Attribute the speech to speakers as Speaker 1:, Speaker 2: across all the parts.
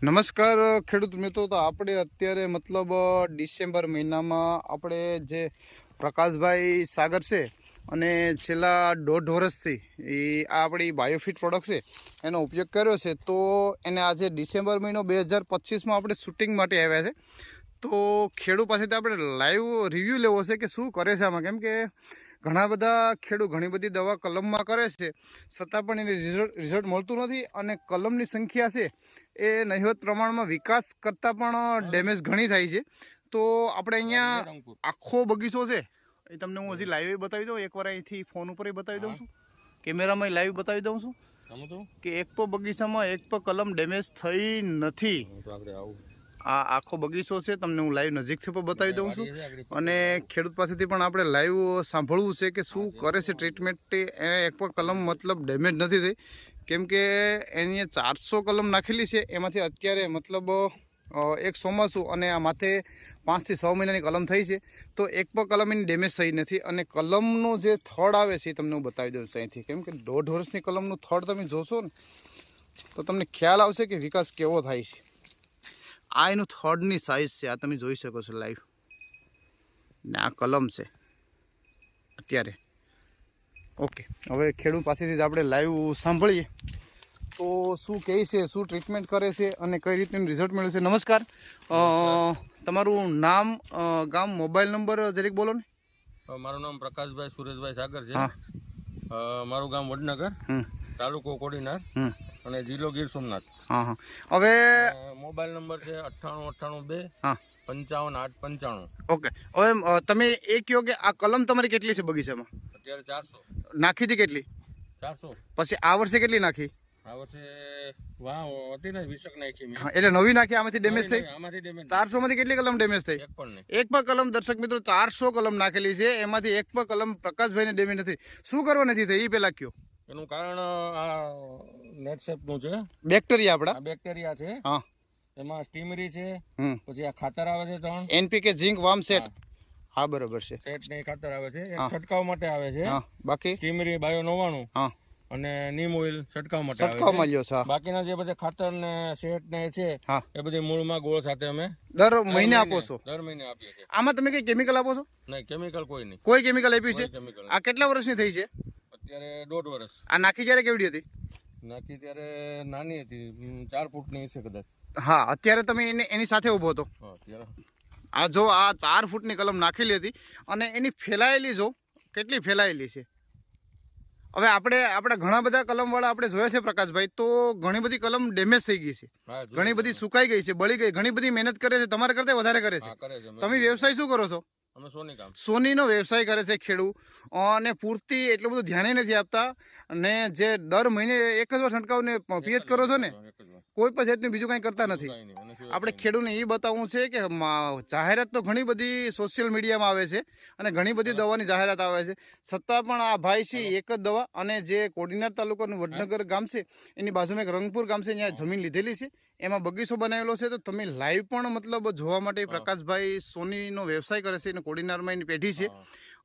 Speaker 1: નમસ્કાર, ખેડૂત મિત્રો. તો આપણે અત્યારે મતલબ ડિસેમ્બર મહિનામાં આપણે જે પ્રકાશભાઈ સાગર છે અને છેલ્લા દોઢ વર્ષથી એ આ આપણી બાયોફિટ પ્રોડક્ટ છે, એનો ઉપયોગ કર્યો છે, તો એને આજે ડિસેમ્બર મહિનો બે હજાર પચીસમાં આપણે શૂટિંગ માટે આવ્યા છે. તો ખેડૂત પાસેથી આપણે લાઈવ રિવ્યૂ લેવો છે કે શું કરે છે આમાં? કેમ કે ઘણા બધા ખેડૂત ઘણી બધી દવા કલમમાં કરે છે. છતાં પણ એને રિઝલ્ટ રિઝલ્ટ મળતું નથી અને કલમની સંખ્યા છે એ નહિવત પ્રમાણમાં વિકાસ કરતાં પણ ડેમેજ ઘણી થાય છે. તો આપણે અહીંયા આખો બગીચો છે. એ તમને હું હજી લાઈવ બતાવી દઉં. એકવાર અહીંથી ફોન ઉપર બતાવી દઉં છું. કેમેરામાં લાઈવ બતાવી દઉં છું કે એક પણ બગીચામાં એક પણ કલમ ડેમેજ થઈ નથી. આ આખો બગીચો છે તમને હું લાઈવ નજીકથી પણ બતાવી દઉં છું. અને ખેડૂત પાસેથી પણ આપણે લાઈવ સાંભળવું છે કે શું કરે છે ટ્રીટમેન્ટ એને એક પણ કલમ મતલબ ડેમેજ નથી થઈ. કેમ કે એની ચારસો કલમ નાખેલી છે એમાંથી અત્યારે મતલબ એક ચોમાસું અને આ માથે પાંચથી છ મહિનાની કલમ થઈ છે. તો એક પણ કલમ એની ડેમેજ થઈ નથી. અને કલમનું જે થડ આવે છે એ તમને હું બતાવી દઉં છું અહીંથી. કેમ કે દોઢ વર્ષની કલમનું થડ તમે જોશો ને તો તમને ખ્યાલ આવશે કે વિકાસ કેવો થાય છે. આ એનું થર્ડની સાઇઝ છે આ તમે જોઈ શકો છો લાઈવ ને આ કલમ છે અત્યારે. ઓકે હવે ખેડૂત પાસેથી જ આપણે લાઈવ સાંભળીએ. તો શું કહે છે શું ટ્રીટમેન્ટ કરે છે અને કઈ રીતનું રિઝલ્ટ મળે છે? નમસ્કાર. તમારું નામ ગામ મોબાઈલ નંબર જરીક બોલો ને.
Speaker 2: મારું નામ પ્રકાશભાઈ સુરેશભાઈ સાગર છે. મારું ગામ વડનગર. તાલુકો કોડીનાર અને જિલ્લો ગીર સોમનાથ.
Speaker 1: હા હા. હવે
Speaker 2: મોબાઈલ નંબર છે અઠ્ઠાણું અઠ્ઠાણું બે
Speaker 1: હા.
Speaker 2: પંચાવન આઠ પંચાણું.
Speaker 1: ઓકે. હવે તમે એ કહો કે આ કલમ તમારી કેટલી છે બગીચામાં?
Speaker 2: અત્યારે ચારસો.
Speaker 1: નાખી હતી કેટલી?
Speaker 2: ચારસો.
Speaker 1: પછી આ વર્ષે કેટલી નાખી? એટલે નવી નાખી આમાંથી ડેમેજ થઈ? ચારસો માંથી કેટલી કલમ ડેમેજ થઈ?
Speaker 2: એક પણ
Speaker 1: કલમ દર્શક મિત્રો ચારસો કલમ નાખેલી છે. એમાંથી એક પણ કલમ પ્રકાશભાઈને ડેમેજ નથી. શું કરવા નથી થઈ એ પેલા કયો.
Speaker 2: એનું કારણ આ નેટસેપનું છે.
Speaker 1: બેક્ટેરિયા આપણા
Speaker 2: બેક્ટેરિયા છે.
Speaker 1: હા.
Speaker 2: એમાં સ્ટીમરી છે. પછી આ ખાતર આવે છે ત્રણ.
Speaker 1: એનપીકે ઝીંક વામ સેટ હા. બરોબર છે.
Speaker 2: સેટ ને ખાતર આવે છે. એક છટકાવ માટે આવે છે.
Speaker 1: હા બાકી?
Speaker 2: સ્ટીમરી બાયો નવાણું
Speaker 1: હા.
Speaker 2: અને નીમ ઓઇલ છટકાવ માટે
Speaker 1: છટકાવ મળ્યો છે
Speaker 2: બાકીના જે બધા ખાતર ને શેટ ને છે એ બધી મૂળમાં ગોળ સાથે અમે
Speaker 1: દર મહિને આપો છો?
Speaker 2: દર મહિને આપીએ છીએ.
Speaker 1: આમાં તમે કઈ કેમિકલ આપો છો?
Speaker 2: નહીં કેમિકલ કોઈ નહીં.
Speaker 1: કોઈ કેમિકલ આપ્યું છે?
Speaker 2: કેમિકલ
Speaker 1: આ કેટલા વર્ષની થઈ છે?
Speaker 2: અત્યારે દોઢ વર્ષ
Speaker 1: આ નાખી જ્યારે કેવડી હતી?
Speaker 2: નાખી ત્યારે નાની હતી ચાર ફૂટની હશે કદાચ.
Speaker 1: હા અત્યારે તમે એને એની સાથે ઊભો હતો. આ જો આ ચાર ફૂટની કલમ નાખેલી હતી અને એની ફેલાયેલી જો કેટલી ફેલાયેલી છે? હવે આપણે આપણે ઘણા બધા કલમવાળા આપણે જોયા છે પ્રકાશભાઈ તો ઘણી બધી કલમ ડેમેજ થઈ ગઈ છે. ઘણી બધી સુકાઈ ગઈ છે બળી ગઈ ઘણી બધી મહેનત કરે છે તમારે કરતા વધારે કરે છે.
Speaker 2: છે.
Speaker 1: તમે વ્યવસાય શું કરો છો?
Speaker 2: અમે સોની કામ
Speaker 1: સોનીનો વ્યવસાય કરે છે ખેડૂત. અને પૂરતી એટલું બધું ધ્યાને નથી આપતા. અને જે દર મહિને એક જ વાર છંટકાવને પિયત કરો છો ને. કોઈ પણ જાતનું બીજું કંઈ કરતા નથી. આપણે ખેડૂતને એ બતાવવું છે કે જાહેરાત તો ઘણી બધી સોશિયલ મીડિયામાં આવે છે અને ઘણી બધી દવાની જાહેરાત આવે છે. છતાં પણ આ ભાઈ છે એક જ દવા અને જે કોડીનાર તાલુકાનું વડનગર ગામ છે એની બાજુમાં એક રંગપુર ગામ છે ત્યાં જમીન લીધેલી છે. એમાં બગીચો બનાવેલો છે. તો તમે લાઈવ પણ મતલબ જોવા માટે પ્રકાશભાઈ સોનીનો વ્યવસાય કરે છે અને કોડીનારમાં એની પેઢી છે.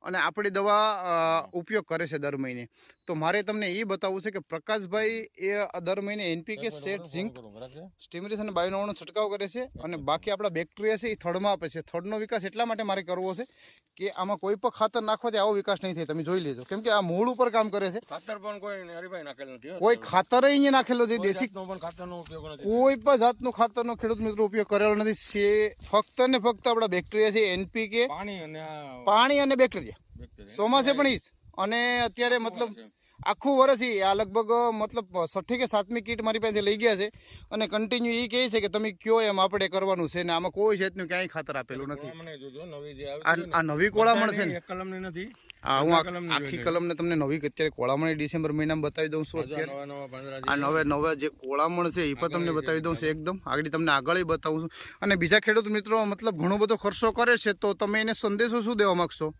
Speaker 1: અને આપણી દવા ઉપયોગ કરે છે દર મહિને. તો મારે તમને એ બતાવવું છે કે પ્રકાશભાઈ એ દર મહિને એનપીકે સેટ ઝીંક? સ્ટીમરીસ અને બાયોનોનો છંટકાવ કરે છે અને બાકી આપણા બેક્ટેરિયા છે એ થડમાં આપે છે. થડનો વિકાસ એટલા માટે મારે કરવો છે કે આમાં કોઈ પણ ખાતર નાખવાથી આવો વિકાસ નહીં થાય. તમે જોઈ લેજો. કેમ કે આ મૂળ ઉપર કામ કરે છે.
Speaker 2: ખાતર પણ કોઈ નથી
Speaker 1: ખાતર અહીંયા નાખેલો છે દેશી કોઈ પણ જાતનું ખાતરનો ખેડૂત મિત્રો ઉપયોગ કરેલો નથી. છે ફક્ત ને ફક્ત આપણા બેક્ટેરિયા છે એનપીકે
Speaker 2: પાણી અને
Speaker 1: પાણી અને બેક્ટેરિયા
Speaker 2: બેક્ટેરિયા.
Speaker 1: ચોમાસે પણ ઈશ અને અત્યારે મતલબ આખું વર્ષ એ આ લગભગ મતલબ છઠ્ઠી કે સાતમી કીટ મારી પાસે લઈ ગયા છે. અને કન્ટિન્યુ એ કહે છે કે તમે કયો એમ આપણે કરવાનું છે ને આમાં કોઈ જાતનું ક્યાંય ખાતર આપેલું નથી. આ આ નવી કોળામણ છે ને?
Speaker 2: એક કલમની નથી.
Speaker 1: આ હું આખી કલમને તમને નવી અત્યારે કોળામણ ડિસેમ્બર મહિનામાં બતાવી દઉં છું
Speaker 2: આ
Speaker 1: અત્યારે
Speaker 2: નવા નવા
Speaker 1: આ નવે નવા જે કોળામણ છે એ પણ તમને બતાવી દઉં છું એકદમ. આગળ તમને આગળ બતાવું છું. અને બીજા ખેડૂત મિત્રો મતલબ ઘણો બધો ખર્ચો કરે છે તો તમે એને સંદેશો શું દેવા માંગશો?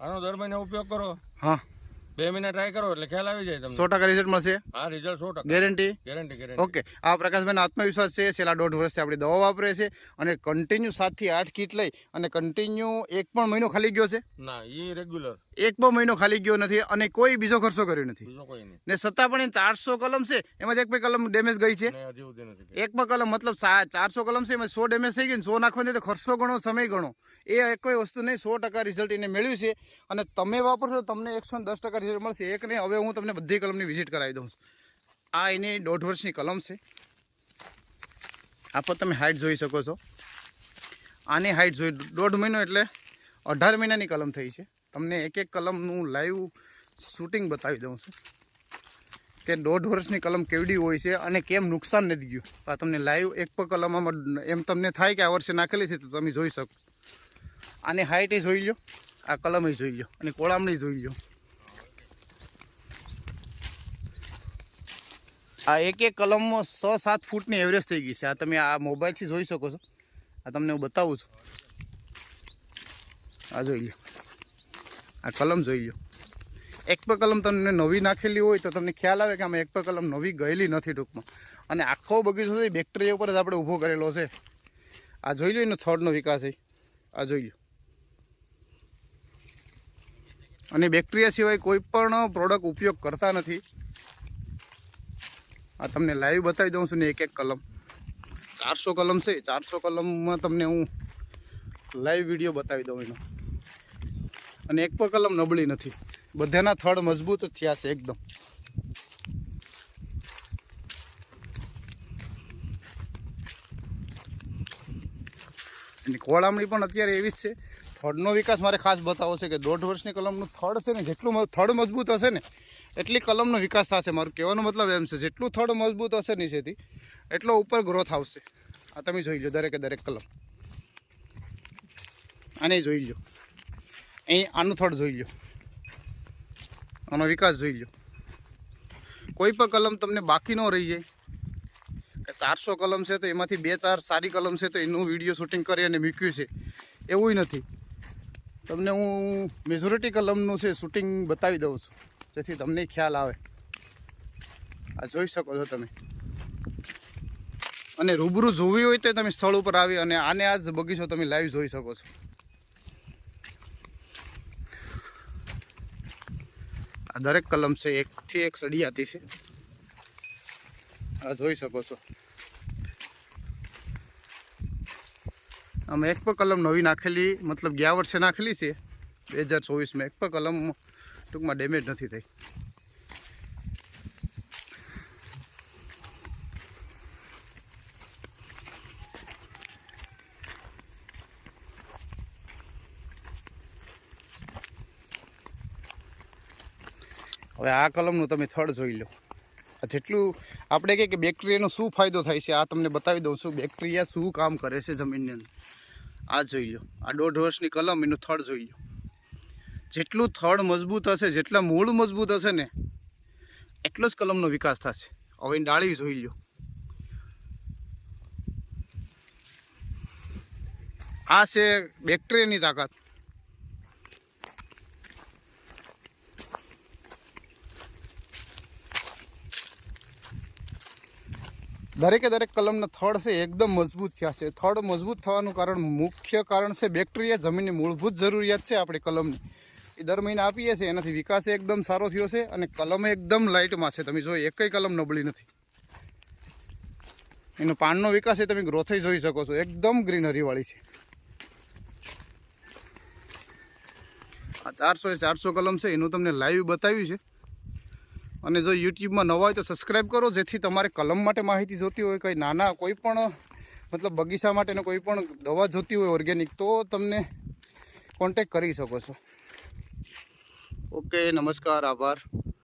Speaker 2: આનો દર મહિને ઉપયોગ કરો.
Speaker 1: હા.
Speaker 2: બે મહિના ટ્રાય કરો એટલે ખ્યાલ આવી જાય તમને.
Speaker 1: સો ટકા રિઝલ્ટ મળશે?
Speaker 2: હા રિઝલ્ટ સો ટકા.
Speaker 1: ગેરંટી
Speaker 2: ગેરંટી ગેરંટી
Speaker 1: ઓકે આ પ્રકાશભાઈનો આત્મવિશ્વાસ છે છેલ્લા દોઢ વર્ષથી આપણી દવા વાપરે છે અને કન્ટિન્યુ સાતથી આઠ કીટ લઈ અને કન્ટિન્યુ એક પણ મહિનો ખાલી ગયો છે?
Speaker 2: ના એ રેગ્યુલર
Speaker 1: એક પણ મહિનો ખાલી ગયો નથી અને કોઈ બીજો ખર્ચો કર્યો નથી. ને છતાં પણ ચારસો કલમ છે એમાંથી એક પણ કલમ ડેમેજ ગઈ છે. એક પણ કલમ મતલબ ચારસો કલમ છે એમાં સો ડેમેજ થઈ ગઈ ને સો નાખવાની તો ખર્ચો ગણો સમય ગણો. એ કોઈ વસ્તુ નહીં સો ટકા રિઝલ્ટ એને મેળવ્યું છે. અને તમે વાપરશો તમને એકસો દસ ટકા રિઝલ્ટ મળશે. એક નહીં, હવે હું તમને બધી કલમની વિઝિટ કરાવી દઉં છું. આ એની દોઢ વર્ષની કલમ છે. આ પર તમે હાઇટ જોઈ શકો છો. આની હાઇટ જોઈ, દોઢ મહિનો એટલે અઢાર મહિનાની કલમ થઈ છે. તમને એક એક કલમનું લાઈવ શૂટિંગ બતાવી દઉં છું. કે દોઢ વર્ષની કલમ કેવડી હોય છે અને કેમ નુકસાન નથી ગયું. આ તમને લાઈવ એક પર કલમમાં એમ તમને થાય કે આ વર્ષે નાખેલી છે તો તમે જોઈ શકો. આની હાઇટ જોઈ લો આ કલમ એ જોઈ લો અને કોળામણી જોઈ લો આ એક એક કલમમાં છ સાત ફૂટની એવરેજ થઈ ગઈ છે. આ તમે આ મોબાઈલથી જોઈ શકો છો. આ તમને હું બતાવું છું. આ જોઈ લો આ કલમ જોઈ લો એક પર કલમ તમને નવી નાખેલી હોય તો તમને ખ્યાલ આવે કે આમાં એક પર કલમ નવી ગયેલી નથી ટૂંકમાં. અને આખો બગીચો છે બેક્ટેરિયા ઉપર જ આપણે ઊભો કરેલો છે. આ જોઈ લો એનો થર્ડનો વિકાસ છે. આ જોઈ લો અને બેક્ટેરિયા સિવાય કોઈ પણ પ્રોડક્ટ ઉપયોગ કરતા નથી. આ તમને લાઈવ બતાવી દઉં છું ને એક એક કલમ. ચારસો કલમ છે, ચારસો કલમમાં તમને હું લાઈવ વીડિયો બતાવી દઉં એનો. અને એક પણ કલમ નબળી નથી. બધાના થડ મજબૂત થયા છે એકદમ. અને કોળામણી પણ અત્યારે એવી જ છે. થડનો વિકાસ મારે ખાસ બતાવશે કે દોઢ વર્ષની કલમનું થડ છે ને, જેટલું થડ મજબૂત હશે ને, એટલી કલમનો વિકાસ થશે. મારું કહેવાનો મતલબ એમ છે, જેટલું થડ મજબૂત હશે નીચેથી, એટલો ઉપર ગ્રોથ આવશે. આ તમે જોઈ લો દરેકે દરેક કલમ. આને જોઈ લો અહીં આનું થડ જોઈ લો આનો વિકાસ જોઈ લો કોઈ પણ કલમ તમને બાકી ન રહી જાય. કે ચારસો કલમ છે તો એમાંથી બે ચાર સારી કલમ છે તો એનું વીડિયો શૂટિંગ કરી અને મૂક્યું છે. એવું નથી. તમને હું મેજોરિટી કલમનું છે શૂટિંગ બતાવી દઉં છું. જેથી તમને ખ્યાલ આવે. આ જોઈ શકો છો તમે. અને રૂબરૂ જોવી હોય તો તમે સ્થળ ઉપર આવી અને આને આ જ બગીચો તમે લાઈવ જોઈ શકો છો. આ દરેક કલમ છે એકથી એક સળિયાતી છે. આ જોઈ શકો છો. આમાં એક પણ કલમ નવી નાખેલી, મતલબ ગયા વર્ષે નાખેલી છે. બે હજાર ચોવીસમાં એક પણ કલમ ટૂંકમાં ડેમેજ નથી થઈ. હવે આ કલમનું તમે થડ જોઈ લો. આ જેટલું આપણે કે બેક્ટેરિયાનો શું ફાયદો થાય છે, આ તમને બતાવી દઉં છું. બેક્ટેરિયા શું કામ કરે છે જમીનની અંદર. આ જોઈ લો આ દોઢ વર્ષની કલમ, એનું થડ જોઈ લો જેટલું થડ મજબૂત હશે, જેટલા મૂળ મજબૂત હશે ને, એટલો જ કલમનો વિકાસ થશે. હવે એની ડાળી જોઈ લો આ છે બેક્ટેરિયાની તાકાત. દરેકે દરેક કલમના થડ છે એકદમ મજબૂત થયા છે. થડ મજબૂત થવાનું કારણ મુખ્ય કારણ છે બેક્ટેરિયા. જમીનની મૂળભૂત જરૂરિયાત છે આપણી કલમની. એ દર મહિને આપીએ છીએ, એનાથી વિકાસ એકદમ સારો થયો છે અને કલમ એકદમ લાઇટમાં છે. તમે જો, એકય કલમ નબળી નથી. એનો પાનનો વિકાસ એ તમે ગ્રોથ જોઈ શકો છો. એકદમ ગ્રીનરીવાળી છે. આ ચારસો એ ચારસો કલમ છે, એનું તમને લાઈવ બતાવ્યું છે. અને જો યુટ્યુબમાં નવા હોય તો સબસ્ક્રાઈબ કરો, જેથી તમારે કલમ માટે માહિતી જોતી હોય, કંઈ નાના, કોઈ પણ, મતલબ બગીચા માટેનો કોઈ પણ દવા જોતી હોય ઓર્ગેનિક તો તમને કોન્ટેક કરી શકો છો. ઓકે નમસ્કાર, આભાર.